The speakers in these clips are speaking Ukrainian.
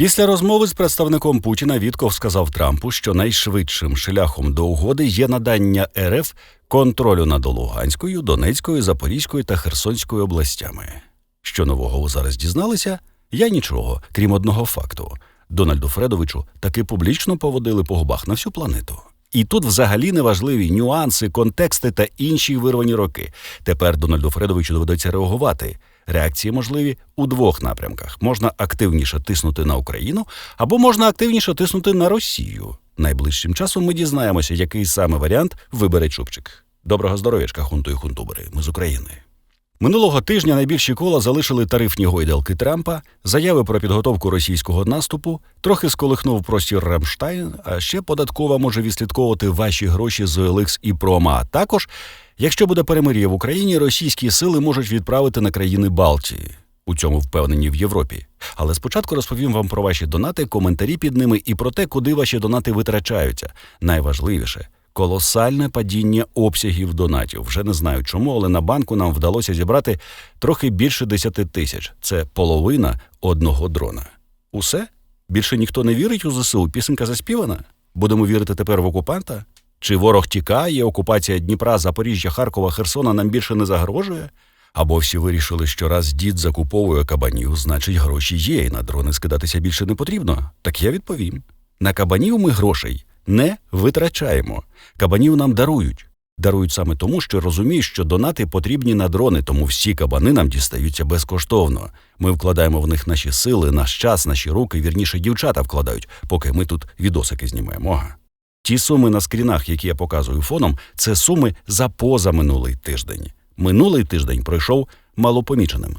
Після розмови з представником Путіна Вітков сказав Трампу, що найшвидшим шляхом до угоди є надання РФ контролю над Луганською, Донецькою, Запорізькою та Херсонською областями. Що нового ви зараз дізналися? Я нічого, крім одного факту. Дональду Фредовичу таки публічно поводили по губах на всю планету. І тут взагалі неважливі нюанси, контексти та інші вирвані роки. Тепер Дональду Фредовичу доведеться реагувати. Реакції можливі у двох напрямках: можна активніше тиснути на Україну, або можна активніше тиснути на Росію. Найближчим часом ми дізнаємося, який саме варіант вибере Чупчик. Доброго здоров'ячка, хунту і хунтубери. Ми з України. Минулого тижня найбільші кола залишили тарифні гойдалки Трампа, заяви про підготовку російського наступу, трохи сколихнув простір Рамштайн, а ще податкова може відслідковувати ваші гроші з OLX і Прома. А також, якщо буде перемир'я в Україні, російські сили можуть відправити на країни Балтії. У цьому впевнені в Європі. Але спочатку розповім вам про ваші донати, коментарі під ними і про те, куди ваші донати витрачаються. Найважливіше колосальне падіння обсягів донатів. Вже не знаю чому, але на банку нам вдалося зібрати трохи більше 10 тисяч. Це половина одного дрона. Усе? Більше ніхто не вірить у ЗСУ. Пісенька заспівана? Будемо вірити тепер в окупанта? Чи ворог тікає, окупація Дніпра, Запоріжжя, Харкова, Херсона нам більше не загрожує? Або всі вирішили, що раз дід закуповує кабанів, значить гроші є, і на дрони скидатися більше не потрібно. Так я відповім: на кабанів ми грошей не витрачаємо. Кабанів нам дарують. Дарують саме тому, що розуміють, що донати потрібні на дрони, тому всі кабани нам дістаються безкоштовно. Ми вкладаємо в них наші сили, наш час, наші руки, вірніше дівчата вкладають, поки ми тут відосики знімаємо. Ті суми на скрінах, які я показую фоном, це суми за позаминулий тиждень. Минулий тиждень пройшов малопоміченим.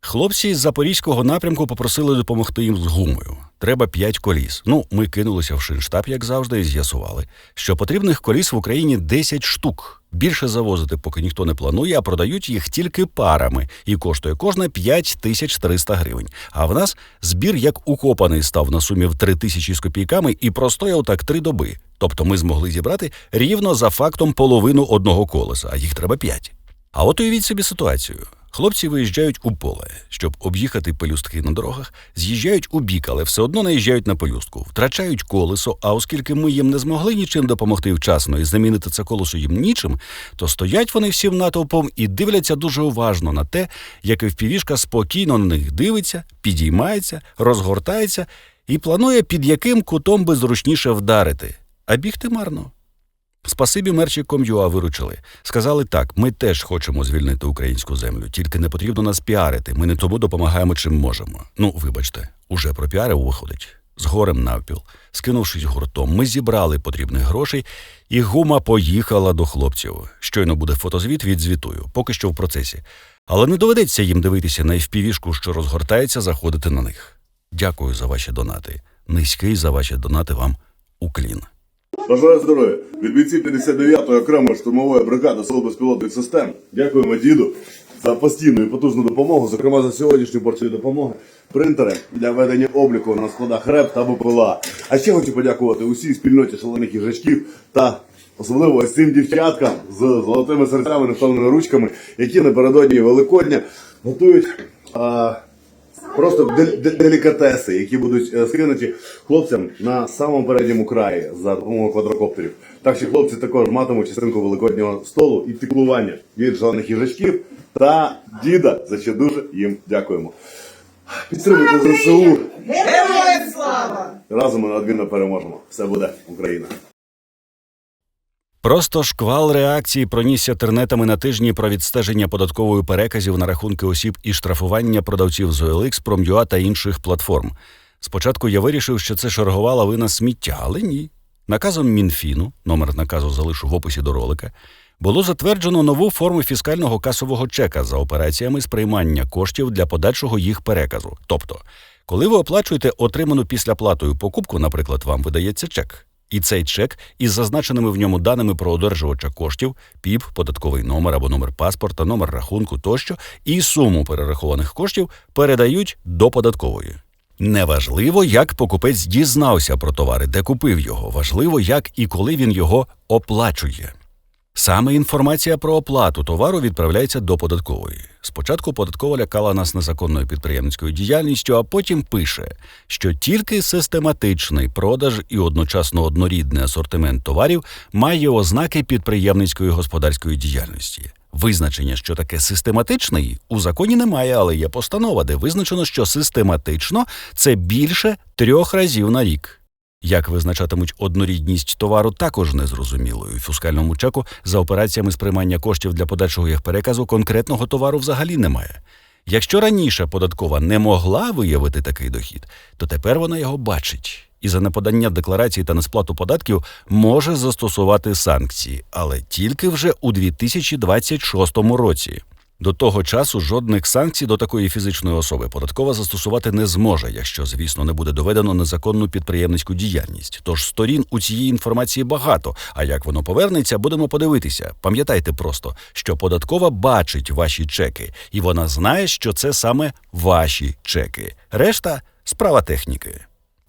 Хлопці з запорізького напрямку попросили допомогти їм з гумою. Треба п'ять коліс. Ну, ми кинулися в шинштаб, як завжди, і з'ясували, що потрібних коліс в Україні 10 штук. Більше завозити, поки ніхто не планує, а продають їх тільки парами, і коштує кожна 5300 гривень. А в нас збір як укопаний став на сумі в 3 тисячі з копійками і простояв так три доби. Тобто ми змогли зібрати рівно за фактом половину одного колеса, а їх треба п'ять. А от уявіть собі ситуацію. Хлопці виїжджають у поле, щоб об'їхати пелюстки на дорогах, з'їжджають у бік, але все одно наїжджають на пелюстку, втрачають колесо. А оскільки ми їм не змогли нічим допомогти вчасно і замінити це колесо їм нічим, то стоять вони всім натовпом і дивляться дуже уважно на те, як впівішка спокійно на них дивиться, підіймається, розгортається і планує, під яким кутом би зручніше вдарити. А бігти марно. Спасибі мерчі Ком'юа виручили. Сказали так: ми теж хочемо звільнити українську землю, тільки не потрібно нас піарити. Ми не тому допомагаємо, чим можемо. Ну, вибачте, уже про піарив виходить. З горем навпіл, скинувшись гуртом, ми зібрали потрібних грошей, і гума поїхала до хлопців. Щойно буде фотозвіт, відзвітую, поки що в процесі. Але не доведеться їм дивитися на впівішку, що розгортається, заходити на них. Дякую за ваші донати. Низький за ваші донати вам уклін. Бажаю здоров'я від бійців 59-ї окремої штурмової бригади Сил безпілотних систем. Дякуємо діду за постійну і потужну допомогу, зокрема за сьогоднішню порцію допомоги. Принтери для ведення обліку на складах РЕП та БПЛА. А ще хочу подякувати усій спільноті шалених їжачків та особливо ось цим дівчаткам з золотими серцями, невпевненими ручками, які напередодні Великодня готують. А, Просто де- де- делікатеси, які будуть е, скинуті хлопцям на самому передньому краї за допомогою квадрокоптерів. Так що хлопці також матимуть частинку великоднього столу і піклування від жаних їжачків та діда, за що дуже їм дякуємо. Підтримуйте ЗСУ. Героям слава! Разом ми неодмінно переможемо. Все буде Україна. Просто шквал реакції пронісся тернетами на тижні про відстеження податкової переказів на рахунки осіб і штрафування продавців з OLX, Prom.ua та інших платформ. Спочатку я вирішив, що це шаргувала вина сміття, але ні. Наказом Мінфіну, номер наказу залишу в описі до ролика, було затверджено нову форму фіскального касового чека за операціями сприймання коштів для подальшого їх переказу. Тобто, коли ви оплачуєте отриману післяплатою покупку, наприклад, вам видається чек. І цей чек із зазначеними в ньому даними про одержувача коштів, ПІП, податковий номер або номер паспорта, номер рахунку тощо, і суму перерахованих коштів передають до податкової. Неважливо, як покупець дізнався про товари, де купив його. Важливо, як і коли він його оплачує. Саме інформація про оплату товару відправляється до податкової. Спочатку податкова лякала нас незаконною підприємницькою діяльністю, а потім пише, що тільки систематичний продаж і одночасно однорідний асортимент товарів має ознаки підприємницької господарської діяльності. Визначення, що таке систематичний, у законі немає, але є постанова, де визначено, що систематично це більше трьох разів на рік. Як визначатимуть однорідність товару, також незрозумілою. Фіскальному чеку за операціями сприймання коштів для подальшого їх переказу конкретного товару взагалі немає. Якщо раніше податкова не могла виявити такий дохід, то тепер вона його бачить і за неподання декларації та несплату податків може застосувати санкції, але тільки вже у 2026 році. До того часу жодних санкцій до такої фізичної особи податкова застосувати не зможе, якщо, звісно, не буде доведено незаконну підприємницьку діяльність. Тож сторін у цієї інформації багато. А як воно повернеться, будемо подивитися. Пам'ятайте просто, що податкова бачить ваші чеки, і вона знає, що це саме ваші чеки. Решта справа техніки.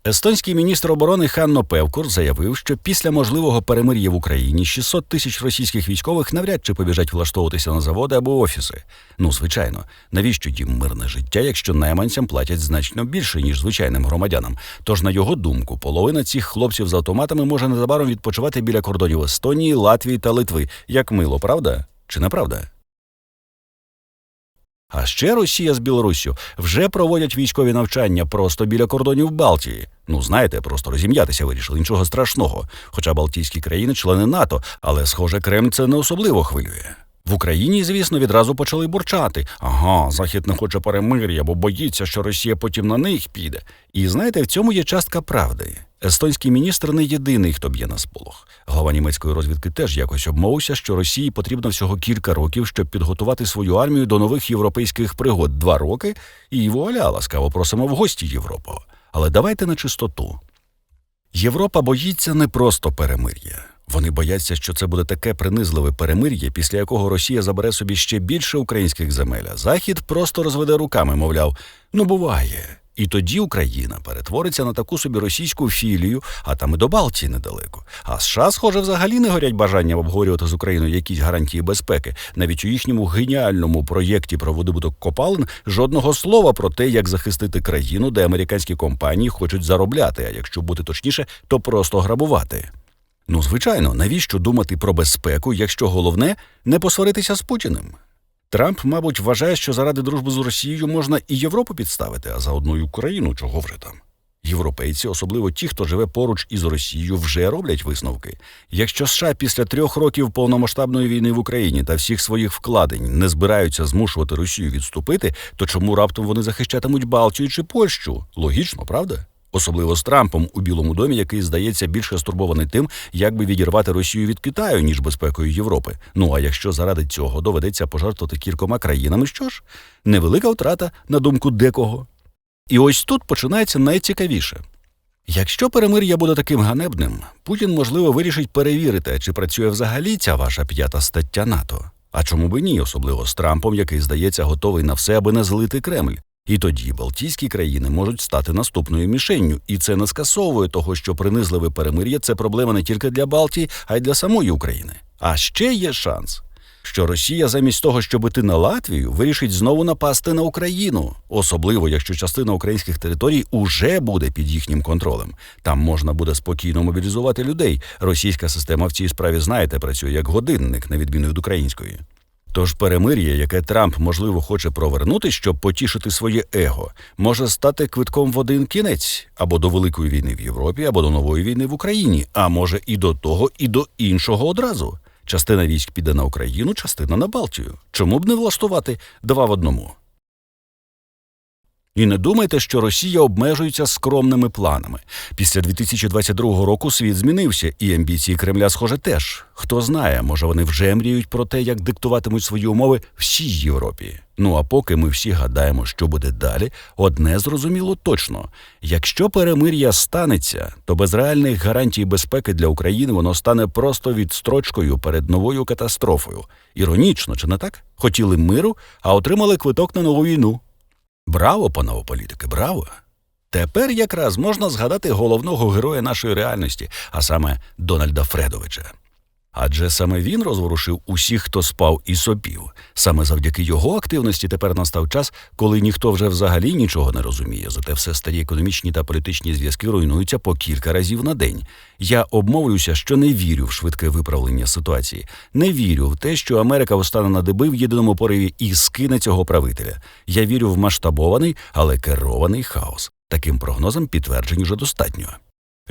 Естонський міністр оборони Ханно Певкур заявив, що після можливого перемир'я в Україні 600 тисяч російських військових навряд чи побіжать влаштовуватися на заводи або офіси. Ну, звичайно, навіщо їм мирне життя, якщо найманцям платять значно більше, ніж звичайним громадянам? Тож, на його думку, половина цих хлопців з автоматами може незабаром відпочивати біля кордонів Естонії, Латвії та Литви. Як мило, правда? Чи не правда? А ще Росія з Білоруссю вже проводять військові навчання просто біля кордонів Балтії. Ну, знаєте, просто розім'ятися вирішили, нічого страшного. Хоча Балтійські країни члени НАТО, але, схоже, Кремль це не особливо хвилює. В Україні, звісно, відразу почали бурчати. Ага, Захід не хоче перемир'я, бо боїться, що Росія потім на них піде. І знаєте, в цьому є частка правди. Естонський міністр не єдиний, хто б'є на сполох. Глава німецької розвідки теж якось обмовився, що Росії потрібно всього кілька років, щоб підготувати свою армію до нових європейських пригод. Два роки, і вуаля, ласкаво просимо в гості Європу. Але давайте на чистоту. Європа боїться не просто перемир'я. Вони бояться, що це буде таке принизливе перемир'я, після якого Росія забере собі ще більше українських земель. А Захід просто розведе руками, мовляв, ну буває. І тоді Україна перетвориться на таку собі російську філію, а там і до Балтії недалеко. А США, схоже, взагалі не горять бажанням обговорювати з Україною якісь гарантії безпеки. Навіть у їхньому геніальному проєкті про видобуток копалин жодного слова про те, як захистити країну, де американські компанії хочуть заробляти, а якщо бути точніше, то просто грабувати. Ну, звичайно, навіщо думати про безпеку, якщо головне не посваритися з Путіним? Трамп, мабуть, вважає, що заради дружби з Росією можна і Європу підставити, а заодно й Україну, чого вже там. Європейці, особливо ті, хто живе поруч із Росією, вже роблять висновки. Якщо США після трьох років повномасштабної війни в Україні та всіх своїх вкладень не збираються змушувати Росію відступити, то чому раптом вони захищатимуть Балтію чи Польщу? Логічно, правда? Особливо з Трампом у Білому домі, який здається більше стурбований тим, як би відірвати Росію від Китаю, ніж безпекою Європи. Ну а якщо заради цього доведеться пожертвувати кількома країнами, що ж, невелика втрата на думку декого. І ось тут починається найцікавіше. Якщо перемир'я буде таким ганебним, Путін, можливо, вирішить перевірити, чи працює взагалі ця ваша п'ята стаття НАТО. А чому би ні, особливо з Трампом, який здається готовий на все, аби не злити Кремль. І тоді Балтійські країни можуть стати наступною мішенню, і це не скасовує того, що принизливе перемир'я це проблема не тільки для Балтії, а й для самої України. А ще є шанс, що Росія замість того, щоб іти на Латвію, вирішить знову напасти на Україну, особливо якщо частина українських територій уже буде під їхнім контролем. Там можна буде спокійно мобілізувати людей. Російська система в цій справі, знаєте, працює як годинник, на відміну від української. Тож перемир'я, яке Трамп можливо хоче провернути, щоб потішити своє его, може стати квитком в один кінець або до великої війни в Європі, або до нової війни в Україні, а може і до того, і до іншого одразу. Частина військ піде на Україну, частина на Балтію. Чому б не влаштувати два в одному? І не думайте, що Росія обмежується скромними планами. Після 2022 року світ змінився, і амбіції Кремля, схоже, теж. Хто знає, може вони вже мріють про те, як диктуватимуть свої умови всій Європі. Ну а поки ми всі гадаємо, що буде далі, одне зрозуміло точно: якщо перемир'я станеться, то без реальних гарантій безпеки для України воно стане просто відстрочкою перед новою катастрофою. Іронічно, чи не так? Хотіли миру, а отримали квиток на нову війну. Браво, панове політики, браво! Тепер якраз можна згадати головного героя нашої реальності, а саме Дональда Фредовича. Адже саме він розворушив усіх, хто спав і сопів. Саме завдяки його активності тепер настав час, коли ніхто вже взагалі нічого не розуміє. Зате все старі економічні та політичні зв'язки руйнуються по кілька разів на день. Я обмовлюся, що не вірю в швидке виправлення ситуації. Не вірю в те, що Америка встане на диби в єдиному пориві і скине цього правителя. Я вірю в масштабований, але керований хаос. Таким прогнозам підтверджень уже достатньо.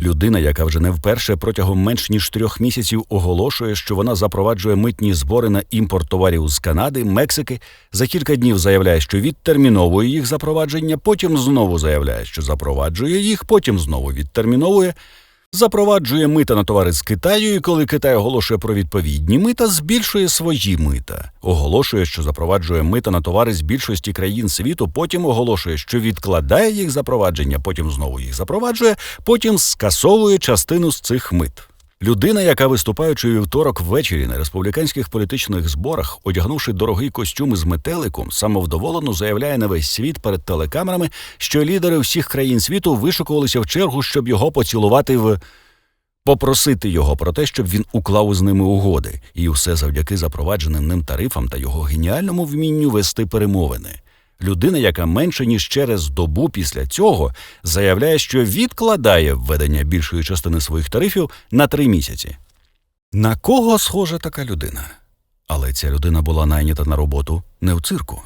Людина, яка вже не вперше протягом менш ніж трьох місяців оголошує, що вона запроваджує митні збори на імпорт товарів з Канади, Мексики, за кілька днів заявляє, що відтерміновує їх запровадження, потім знову заявляє, що запроваджує їх, потім знову відтерміновує. Запроваджує мита на товари з Китаю, і коли Китай оголошує про відповідні мита, збільшує свої мита. Оголошує, що запроваджує мита на товари з більшості країн світу, потім оголошує, що відкладає їх запровадження, потім знову їх запроваджує, потім скасовує частину з цих мит. Людина, яка виступаючи вівторок ввечері на республіканських політичних зборах, одягнувши дорогий костюм із метеликом, самовдоволено заявляє на весь світ перед телекамерами, що лідери всіх країн світу вишукувалися в чергу, щоб його поцілувати в попросити його про те, щоб він уклав з ними угоди, і все завдяки запровадженим ним тарифам та його геніальному вмінню вести перемовини. Людина, яка менше ніж через добу після цього заявляє, що відкладає введення більшої частини своїх тарифів на три місяці. На кого схожа така людина? Але ця людина була найнята на роботу не в цирку.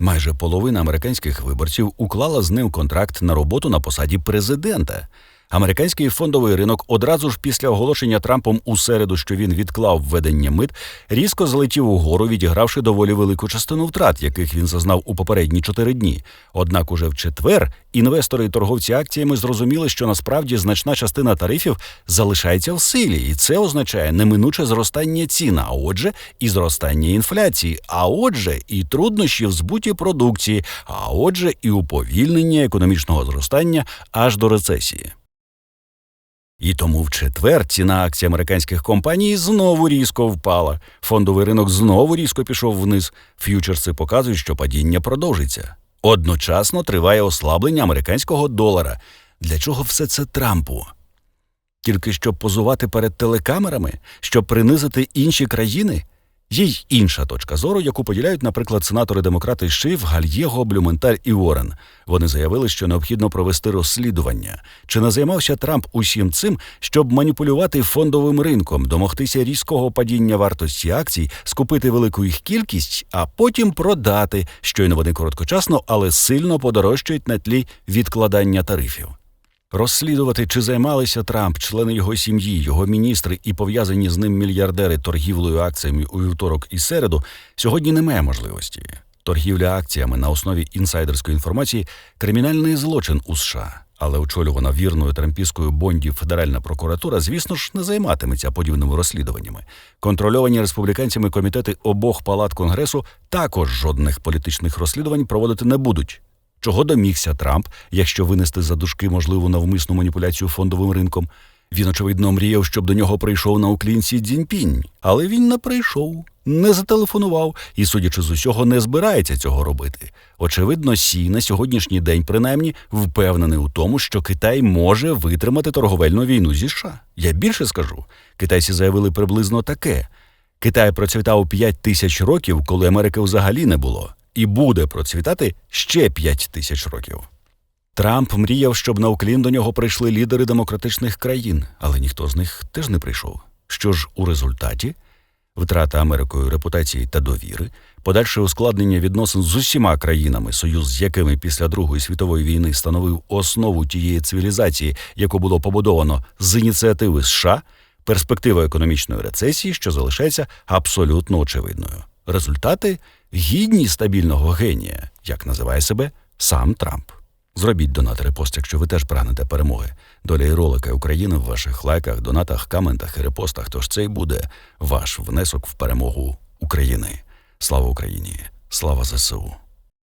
Майже половина американських виборців уклала з ним контракт на роботу на посаді президента. Американський фондовий ринок одразу ж після оголошення Трампом у середу, що він відклав введення мит, різко злетів угору, відігравши доволі велику частину втрат, яких він зазнав у попередні чотири дні. Однак уже в четвер інвестори і торговці акціями зрозуміли, що насправді значна частина тарифів залишається в силі, і це означає неминуче зростання цін, а отже, і зростання інфляції, а отже, і труднощі в збуті продукції, а отже, і уповільнення економічного зростання аж до рецесії. І тому в четвер ціна акцій американських компаній знову різко впала. Фондовий ринок знову різко пішов вниз. Ф'ючерси показують, що падіння продовжиться. Одночасно триває ослаблення американського долара. Для чого все це Трампу? Тільки щоб позувати перед телекамерами, щоб принизити інші країни? Є й інша точка зору, яку поділяють, наприклад, сенатори демократи Шиф, Гальєго, Блюменталь і Уоррен. Вони заявили, що необхідно провести розслідування. Чи не займався Трамп усім цим, щоб маніпулювати фондовим ринком, домогтися різкого падіння вартості акцій, скупити велику їх кількість, а потім продати, щойно вони короткочасно, але сильно подорожчають на тлі відкладання тарифів. Розслідувати, чи займалися Трамп, члени його сім'ї, його міністри і пов'язані з ним мільярдери торгівлею акціями у вівторок і середу, сьогодні немає можливості. Торгівля акціями на основі інсайдерської інформації кримінальний злочин у США. Але очолювана вірною трампійською Бонді Федеральна прокуратура, звісно ж, не займатиметься подібними розслідуваннями. Контрольовані республіканцями комітети обох палат конгресу також жодних політичних розслідувань проводити не будуть. Чого домігся Трамп, якщо винести за дужки можливу навмисну маніпуляцію фондовим ринком? Він, очевидно, мріяв, щоб до нього прийшов на уклінці Дзіньпінь, але він не прийшов, не зателефонував і, судячи з усього, не збирається цього робити. Очевидно, Сі на сьогоднішній день, принаймні, впевнений у тому, що Китай може витримати торговельну війну зі США. Я більше скажу, китайці заявили приблизно таке: Китай процвітав 5 тисяч років, коли Америки взагалі не було і буде процвітати ще 5 тисяч років. Трамп мріяв, щоб на Уклін до нього прийшли лідери демократичних країн, але ніхто з них теж не прийшов. Що ж у результаті? Втрата Америкою репутації та довіри, подальше ускладнення відносин з усіма країнами, союз з якими після Другої світової війни становив основу тієї цивілізації, яку було побудовано з ініціативи США, перспектива економічної рецесії, що залишається абсолютно очевидною. Результати гідні стабільного генія, як називає себе сам Трамп. Зробіть донат репост, якщо ви теж прагнете перемоги. Доля і ролика України в ваших лайках, донатах, коментах і репостах. Тож це й буде ваш внесок в перемогу України. Слава Україні! Слава ЗСУ!